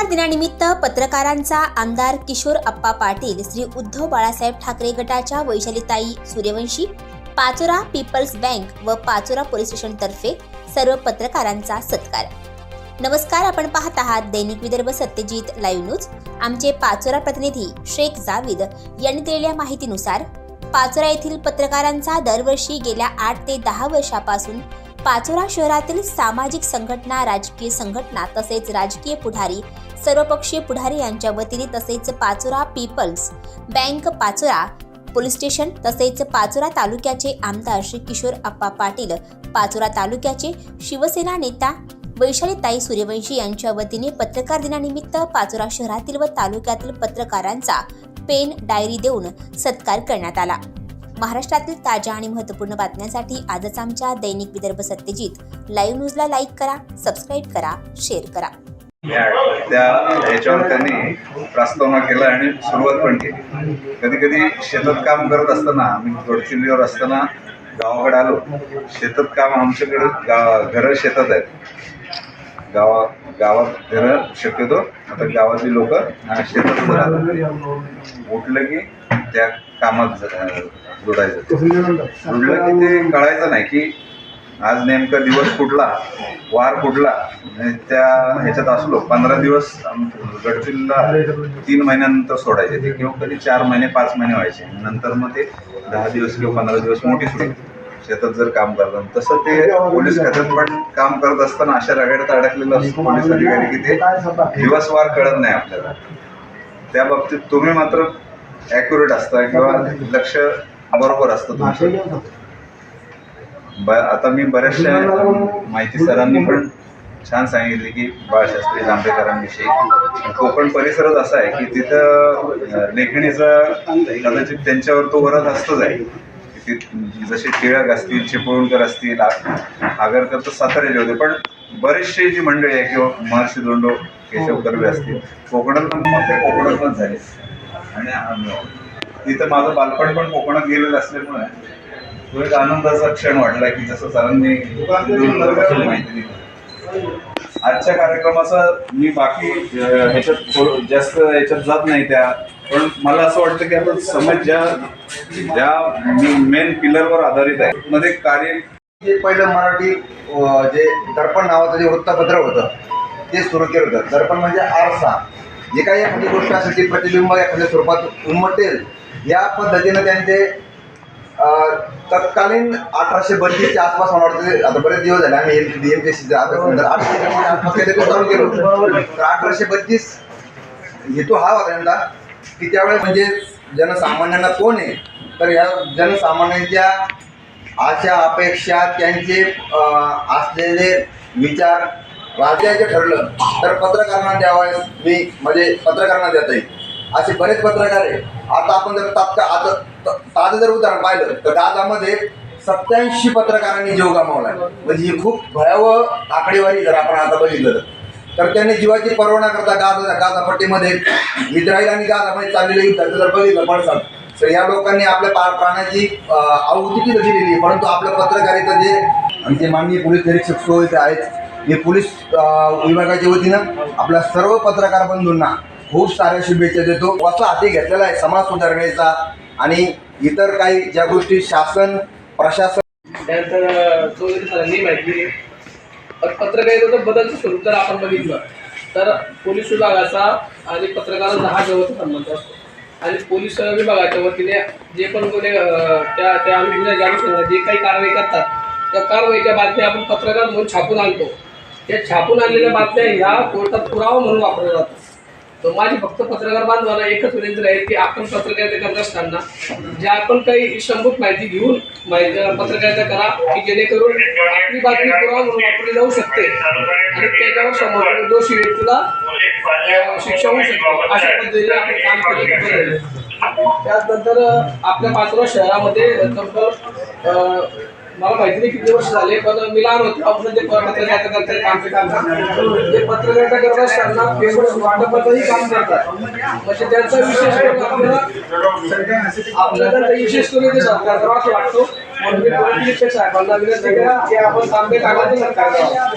पत्रकार दिनानिमित्त पत्रकारांचा आमदार किशोर अप्पा पाटील श्री उद्धव बाळासाहेब ठाकरे गटाच्या वैशालीताई सूर्यवंशी पाचोरा पीपल्स बँक व पाचोरा पोलीस स्टेशन तर्फे सर्व पत्रकारांचा सत्कार. नमस्कार आपण पाहत आहात दैनिक विदर्भ सत्यजित लाईव्ह न्यूज. आमचे पाचोरा प्रतिनिधी शेख जावीद यांनी दिलेल्या माहितीनुसार पाचोरा येथील पत्रकारांचा दरवर्षी गेल्या आठ ते दहा वर्षापासून पाचोरा शहरातील सामाजिक संघटना राजकीय संघटना तसेच राजकीय पुढारी सर्वपक्षीय पुढारी यांच्या वतीने तसेच Pachora peoples bank Pachora police station तसेच पाचोरा तालुक्याचे आमदार श्री किशोर अप्पा पाटील पाचोरा तालुक्याचे शिवसेना नेता वैशालीताई सूर्यवंशी यांच्या वतीने पत्रकार दिनानिमित्त पाचोरा शहरातील व तालुक्यातील पत्रकारांचा पेन डायरी देऊन सत्कार करण्यात आला. महाराष्ट्रातील ताज्या आणि महत्त्वपूर्ण बातम्यांसाठी आजच आमच्या दैनिक विदर्भ सत्यजित. लाईव्ह न्यूजला लाईक करा सबस्क्राईब करा शेअर करा. त्या ह्याच्यावर त्यांनी प्रस्तावना केला आणि सुरुवात पण केली. कधी कधी शेतात काम करत असताना आम्ही गडचिरोलीवर असताना गावाकडे आलो. शेतात काम आमच्याकडे गा घरं शेतात आहेत. गावा गावात घरं शक्यतो आता गावातली लोक शेतात राहतात. उठलं की त्या कामात ज- जोडायचं की ते कळायचं नाही की आज नेमका दिवस कुठला? वार कुठला? त्या ह्याच्यात असलो पंधरा दिवस आम- गडचिरोलीला तीन महिन्यानंतर सोडायचे ते. किंवा कधी चार महिने पाच महिने व्हायचे. नंतर मग ते दहा दिवस किंवा पंधरा दिवस मोठी सुटी शेतात जर काम करतात. तसं ते पोलीस खात्यात पण काम करत असताना अशा रगाड्यात अडकलेलं असतं पोलीस अधिकारी की ते दिवसवार कळत नाही आपल्याला. त्या बाबतीत तुम्ही मात्र ॲक्युरेट असता किंवा लक्ष बरोबर असतं तुमचं. ब आता मी बऱ्याचशा माहिती सरांनी पण छान सांगितले की बाळशास्त्री जांभेकरांविषयी. कोकण परिसरच असा आहे की तिथं लेखणीचा कदाचित त्यांच्यावर तो वरद असतोच आहे. जसे टिळक असतील चिपळूणकर असतील आगरकर तर साताऱ्याचे होते. पण बरेचसे जी मंडळी आहे किंवा महर्षी दोंडो केशव कर्वे असतील कोकणात पण मग ते कोकणातच झाले. आणि तिथं माझं बालपण पण कोकणात गेलेलं असल्यामुळे तो एक आनंदाचा क्षण वाटला की जसं सरांनी सिंधुदुर्गाबद्दल माहिती दिली. आजच्या कार्यक्रमाचं मी बाकी ह्याच्यात थोडं जास्त ह्याच्यात जात नाही त्या पण मला असं वाटतं की आपण समाज ज्या ज्या मेन पिलरवर आधारित आहे मध्ये कार्य जे पहिलं मराठी जे दर्पण नावाचं जे वृत्तपत्र होतं ते सुरू केलं होतं. दर्पण म्हणजे आरसा. जे काही एखादी गोष्ट असेल ती प्रतिबिंब एखाद्या स्वरूपात उमटेल या पद्धतीनं त्यांचे तत्कालीन अठराशे बत्तीसच्या आसपास मला वाटतं ते आता बरेच दिवस झाले. आम्ही बी एम तर अठराशे बत्तीस हेतू हा होता त्यांचा की त्यावेळेस म्हणजे जनसामान्यांना कोण आहे? तर या जनसामान्यांच्या आशा अपेक्षा त्यांचे असलेले विचार राज्याचे ठरलं तर पत्रकारांना द्यावयास मी म्हणजे पत्रकारांना देता येईल असे बरेच पत्रकार आहे. आता आपण जर तात्काळ आता ताजं जर उदाहरण पाहिलं तर गाजामध्ये सत्याऐंशी पत्रकारांनी जीव गमावला म्हणजे ही खूप भयावह आकडेवारी जर आपण आता बघितलं तर. तर त्यांनी जीवाची परवाना करता गाजा गाजापट्टीमध्ये इस्रायल आणि गाजामध्ये चाललेलं युद्धाचं जर बघितलं पडसाल तर या लोकांनी आपल्या पा प्राण्याची आहुती तिथं दिलेली परंतु आपलं पत्रकारिता जे आणि ते माननीय पोलीस निरीक्षक सोयचे आहेत हे पोलीस विभागाच्या वतीनं आपल्या सर्व पत्रकार बंधूंना खूप साऱ्या शुभेच्छा देतो. असा हाती घेतलेला आहे. समाज सुधारणेचा आणि इतर काही ज्या गोष्टी शासन प्रशासन त्यानंतर चौधरी सरांनी माहिती दिली पण बदलचं स्वरूप जर आपण बघितलं तर पोलीस विभागाचा आणि पत्रकारांचा हा जवळचा संबंध असतो. आणि पोलीस विभागाच्या वतीने जे पण कोणी त्या त्या अनुषंगाने अनुषंगाने जे काही कारवाई करतात त्या कारवाईच्या बातम्या आपण पत्रकार म्हणून छापून आणतो. त्या छापून आणलेल्या बातम्या ह्या कोर्टात पुरावा म्हणून वापरल्या जातात. तर माझी फक्त पत्रकार बांधवांना एकच विनंती राहील की आपण पत्रकारिता करत असताना जे आपण काही शंभूत माहिती घेऊन माहिती पत्रकारिता करा की जेणेकरून आपली बातमी पुरावा म्हणून वापरली जाऊ शकते. आणि त्याच्यावर समोर दोषी व्यक्तीला शिक्षा होऊ शकते. अशा पद्धतीने आपण काम केलं. त्यानंतर आपल्या पात्र शहरामध्ये तब्बल मला माहिती नाही किती वर्ष झाले पण मी लहान होतो. आपण ते पत्रकारिता करतात काम करतात. ते पत्रकारिता करत असताना पेपर वाटपाचंही काम करतात. म्हणजे त्यांचा विशेष करून आपल्याला आपल्याला विशेष करून ते सरकार करावा असं वाटतो. म्हणून मी पोलीस साहेबांना विनंती करा की आपण तांबे कागद सरकार करावं